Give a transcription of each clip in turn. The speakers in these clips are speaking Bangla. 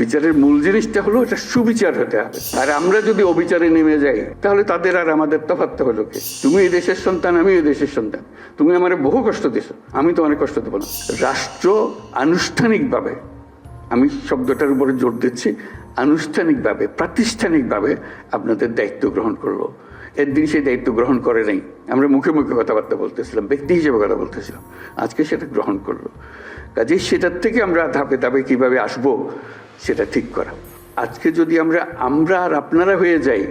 বিচারের মূল জিনিসটা হলো এটা সুবিচার হতে হবে। আর আমরা যদি অবিচারে নেমে যাই, তাহলে তাদের আর আমাদের তফাৎ হলো কি? তুমি এই দেশের সন্তান আমি এই দেশের সন্তান। তুমি আমার বহু কষ্ট দিছো, আমি তো অনেক কষ্ট দেবো না। রাষ্ট্র আনুষ্ঠানিকভাবে, আমি শব্দটার উপরে জোর দিচ্ছি, আনুষ্ঠানিকভাবে, প্রাতিষ্ঠানিকভাবে আপনাদের দায়িত্ব গ্রহণ করল একদিন সেই দায়িত্ব গ্রহণ করে নাই। আমরা মুখে মুখে কথাবার্তা বলতেছিলাম, ব্যক্তি হিসেবে কথা বলতেছিলাম। আজকে সেটা গ্রহণ করল কাজেই সেটার থেকে আমরা ধাপে ধাপে কীভাবে আসব সেটা ঠিক করা। আজকে যদি আমরা আমরা আর আপনারা হয়ে যাই,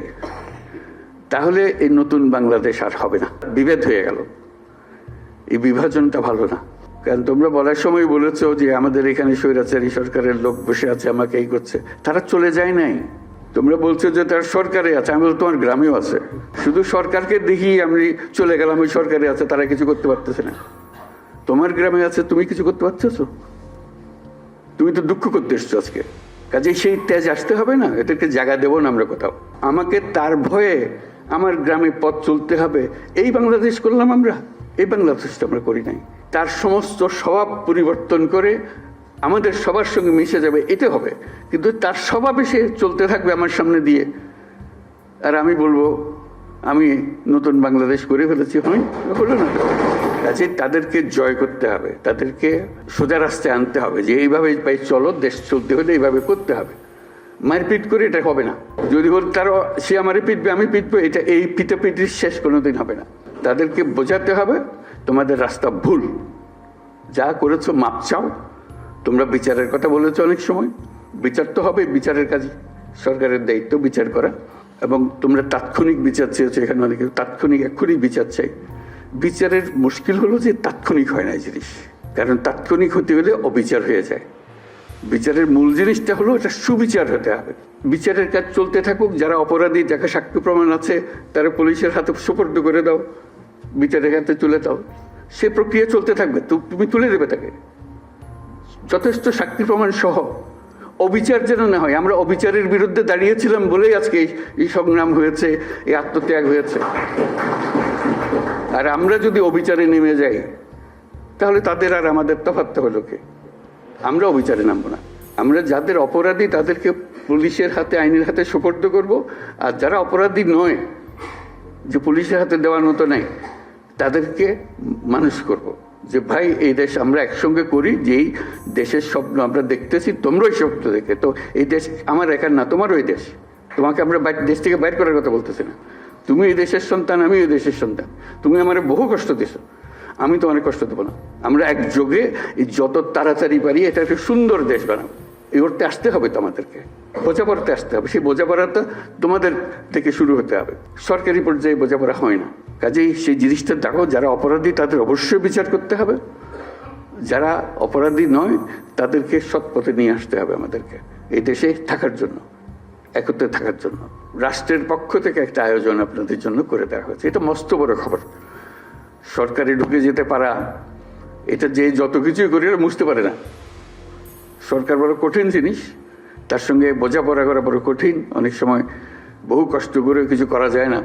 তাহলে এই নতুন বাংলাদেশ আর হবে না। বিভেদ হয়ে গেল। এই বিভাজনটা ভালো না। কারণ তোমরা বলার সময় বলেছ যে আমাদের এখানে স্বৈরাচারী সরকারের লোক বসে আছে, আমাকে এই করছে। তারা চলে যায় নাই। তোমরা বলছো যে তার সরকারে আছে, আমি বলছি তোমার গ্রামেও আছে। শুধু সরকারকে দেখি আমি চলে গেলাম, ওই সরকারে আছে, তারা কিছু করতে পারতেছে না। তোমার গ্রামে আছে, তুমি কিছু করতে পারতেছো? তুমি তো দুঃখ করতে এসছো আজকে। কাজে সেই তেজ আসতে হবে না? এদেরকে জায়গা দেবো না আমরা কোথাও। আমাকে তার ভয়ে আমার গ্রামে পথ চলতে হবে। এই বাংলাদেশ করলাম আমরা। এই বাংলাদেশটা আমরা করি নাই। তার সমস্ত স্বভাব পরিবর্তন করে আমাদের সবার সঙ্গে মিশে যাবে এটা হবে। কিন্তু তার স্বভাবে সে চলতে থাকবে আমার সামনে দিয়ে। আর আমি বলব আমি নতুন বাংলাদেশ করে ফেলেছি, হয়? হলো না। কাজে তাদেরকে জয় করতে হবে, তাদেরকে সোজা রাস্তায় আনতে হবে, যে এইভাবে ভাই চলো, দেশ চলতে হলে এইভাবে করতে হবে। মারপিট করে এটা হবে না। যদি বল তার, সে আমারে পিটবে, আমি পিটবো, এটা এই পিটাপিটির শেষ কোনোদিন হবে না। তাদেরকে বোঝাতে হবে, তোমাদের রাস্তা ভুল। যা করেছ, মাপ চাও। তোমরা বিচারের কথা বলেছ অনেক সময়। বিচার তো হবে, বিচারের কাজ সরকারের দায়িত্ব বিচার করা। এবং তোমরা তাৎক্ষণিক বিচার চেয়েছো এখানে অনেকে, তাৎক্ষণিক এক্ষুনি বিচার চাই। বিচারের মুশকিল হলো যে তাৎক্ষণিক হয় না জিনিস, কারণ তাৎক্ষণিক হতে হলে অবিচার হয়ে যায়। বিচারের মূল জিনিসটা হলো এটা সুবিচার হতে হবে। বিচারের কাজ চলতে থাকুক, যারা অপরাধী, যাকে সাক্ষ্য প্রমাণ আছে, তারা পুলিশের হাতে সুপর্দ করে দাও, বিচারের হাতে তুলে দাও। সে প্রক্রিয়া চলতে থাকবে তুমি তুলে দেবে তাকে। যথেষ্ট সাক্ষী প্রমাণ সহ। অবিচার যেন না হয়। আমরা অবিচারের বিরুদ্ধে দাঁড়িয়েছিলাম বলেই আজকে এই- সংগ্রাম হয়েছে, এই আত্মত্যাগ হয়েছে। আর আমরা যদি অবিচারে নেমে যাই, তাহলে তাদের আর আমাদের তফাৎ হলো কে? আমরা অবিচারে নামবো না। আমরা যাদের অপরাধী, তাদেরকে পুলিশের হাতে, আইনের হাতে সুপর্দ করব। আর যারা অপরাধী নয়, যে পুলিশের হাতে দেওয়ার মতো নেই, তাদেরকে মানুষ করব। যে ভাই, এই দেশ আমরা একসঙ্গে করি, যেই দেশের স্বপ্ন আমরা দেখতেছি তোমরা ওই স্বপ্ন দেখে। তো এই দেশ আমার একার না তোমার ওই দেশ। তোমাকে আমরা দেশ থেকে বাইর করার কথা বলতেছি না। তুমি এই দেশের সন্তান, আমি এই দেশের সন্তান। তুমি আমার বহু কষ্ট দিছো। আমি তোমার কষ্ট দেবো না। আমরা একযোগে এই যত তাড়াতাড়ি পারি এটা একটা সুন্দর দেশ বানাবো। এই করতে আসতে হবে তো আমাদেরকে। বোঝাপড়াতে আসতে হবে। সেই বোঝাপড়াটা তোমাদের থেকে শুরু হতে হবে। সরকারি পর্যায়ে বোঝাপড়া হয় না। কাজেই সেই জিনিসটা দেখো, যারা অপরাধী তাদের অবশ্যই বিচার করতে হবে। যারা অপরাধী নয়, তাদেরকে সৎ পথে নিয়ে আসতে হবে আমাদেরকে। এই দেশে থাকার জন্য, একত্রে থাকার জন্য। রাষ্ট্রের পক্ষ থেকে একটা আয়োজন আপনাদের জন্য করে দেওয়া হয়েছে। এটা মস্ত বড় খবর। সরকারে ঢুকে যেতে পারা, এটা যে যত কিছুই করি মুছতে পারে না। সরকার বড় কঠিন জিনিস। তার সঙ্গে বোঝাপড়া করা বড় কঠিন। অনেক সময় বহু কষ্ট করে কিছু করা যায় না।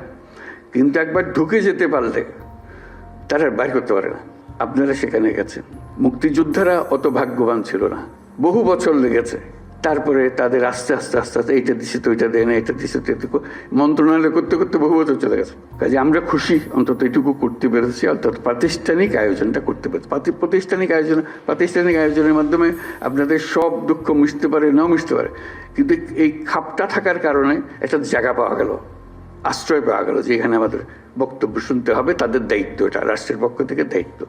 কিন্তু একবার ঢুকে যেতে পারলে তারা বাইর করতে পারে না। আপনারা সেখানে গেছেন। মুক্তিযোদ্ধারা অত ভাগ্যবান ছিল না। বহু বছর লেগেছে। তারপরে তাদের আস্তে আস্তে আস্তে আস্তে, এইটা দিছে তো ওইটা দেয় না এটা দিছে তো এটুকু মন্ত্রণালয় করতে করতে বহু বছর চলে গেছে। কাজে আমরা খুশি, অন্তত এটুকু করতে পেরেছি, অর্থাৎ প্রাতিষ্ঠানিক আয়োজনটা করতে পেরেছি। প্রাতি- প্রাতিষ্ঠানিক আয়োজন, প্রাতিষ্ঠানিক আয়োজনের মাধ্যমে আপনাদের সব দুঃখ মিশতে পারে, নাও মিশতে পারে। কিন্তু এই খাপটা থাকার কারণে একটা জায়গা পাওয়া গেল, আশ্রয় পাওয়া গেল যে এখানে আমাদের বক্তব্য শুনতে হবে, তাদের দায়িত্ব এটা, রাষ্ট্রের পক্ষ থেকে দায়িত্ব।